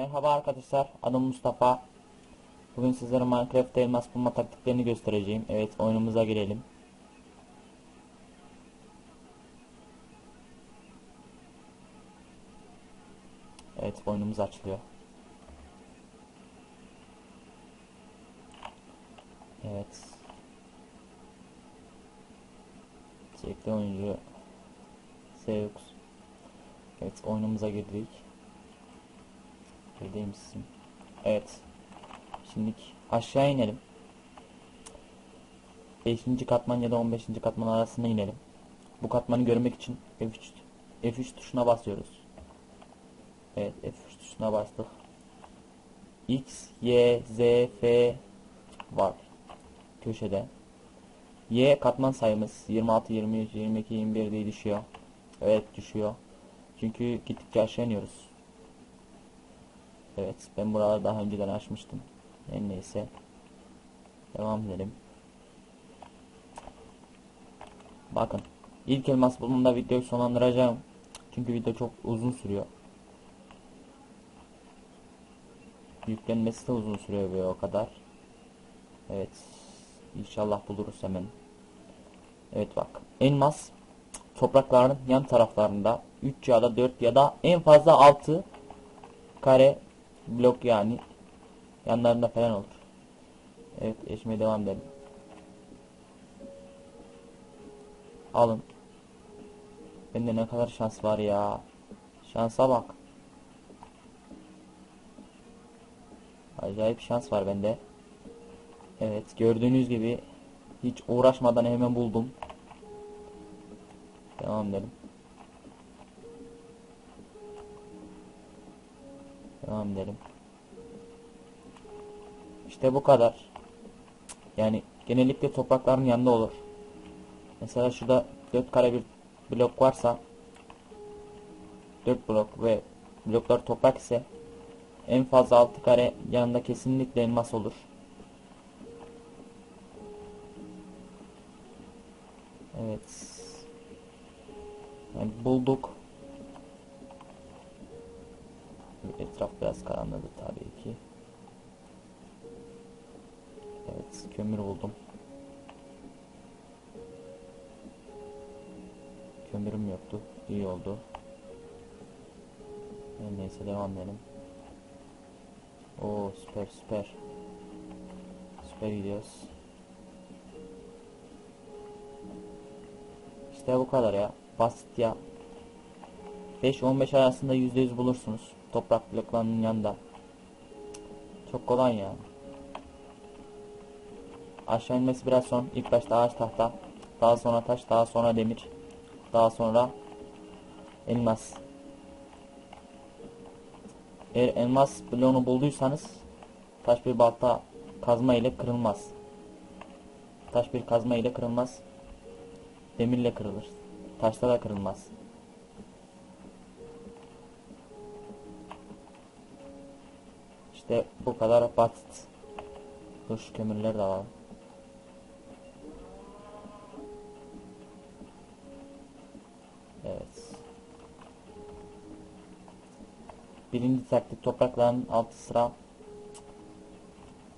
Merhaba arkadaşlar, adım Mustafa. Bugün sizlere Minecraft'ta elmas bulma taktiklerini göstereceğim. Evet, oyunumuza girelim. Evet, oyunumuz açılıyor. Evet. Çekli oyuncu Seux. Evet, oyunumuza girdik. Buradaymışsın. Evet. Şimdi aşağı inelim. 5. katman ya da 15. katman arasına inelim. Bu katmanı görmek için F3 F3 tuşuna basıyoruz. Evet, F3 tuşuna bastık. X, Y, Z, F var köşede. Y katman sayımız 26, 23, 22, 21 diye düşüyor. Evet düşüyor. Çünkü gittikçe aşağı iniyoruz. Evet ben buraları daha önceden açmıştım. En neyse. Devam edelim. Bakın. ilk elmas bulmamda videoyu sonlandıracağım. Çünkü video çok uzun sürüyor. Yüklenmesi de uzun sürüyor böyle o kadar. Evet. İnşallah buluruz hemen. Evet bak. Elmas toprakların yan taraflarında 3 ya da 4 ya da en fazla 6 kare blok yani yanlarında falan olur. Evet eşime devam edelim. Alın. Bende ne kadar şans var ya. Şansa bak. Acayip şans var bende. Evet gördüğünüz gibi hiç uğraşmadan hemen buldum. Devam edelim. Devam edelim. İşte bu kadar. Yani genellikle toprakların yanında olur. Mesela şurada 4 kare bir blok varsa 4 blok ve bloklar toprak ise en fazla 6 kare yanında kesinlikle elmas olur. Evet. Yani bulduk. Etraf biraz karanladı tabii ki. Evet, kömür buldum. Kömürüm yoktu. İyi oldu. Yani neyse devam edelim. Oo süper süper. Süper gidiyoruz. İşte bu kadar ya. Basit ya. 5-15 arasında %100 bulursunuz. Toprak bloklarının yanında. Çok kolay ya. Aşağı inmesi biraz son. İlk başta ağaç tahta. Daha sonra taş. Daha sonra demir. Daha sonra elmas. Eğer elmas bloğunu bulduysanız taş bir balta kazma ile kırılmaz. Taş bir kazma ile kırılmaz. Demirle kırılır. Taşla da kırılmaz. İşte bu kadar basit. Şu kömürleri de alalım. Evet. Birinci taktik toprakların altı sıra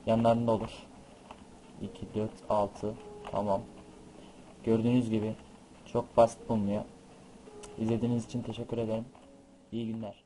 yanlarında olur. 2, 4, 6 tamam. Gördüğünüz gibi çok basit bulunuyor. İzlediğiniz için teşekkür ederim. İyi günler.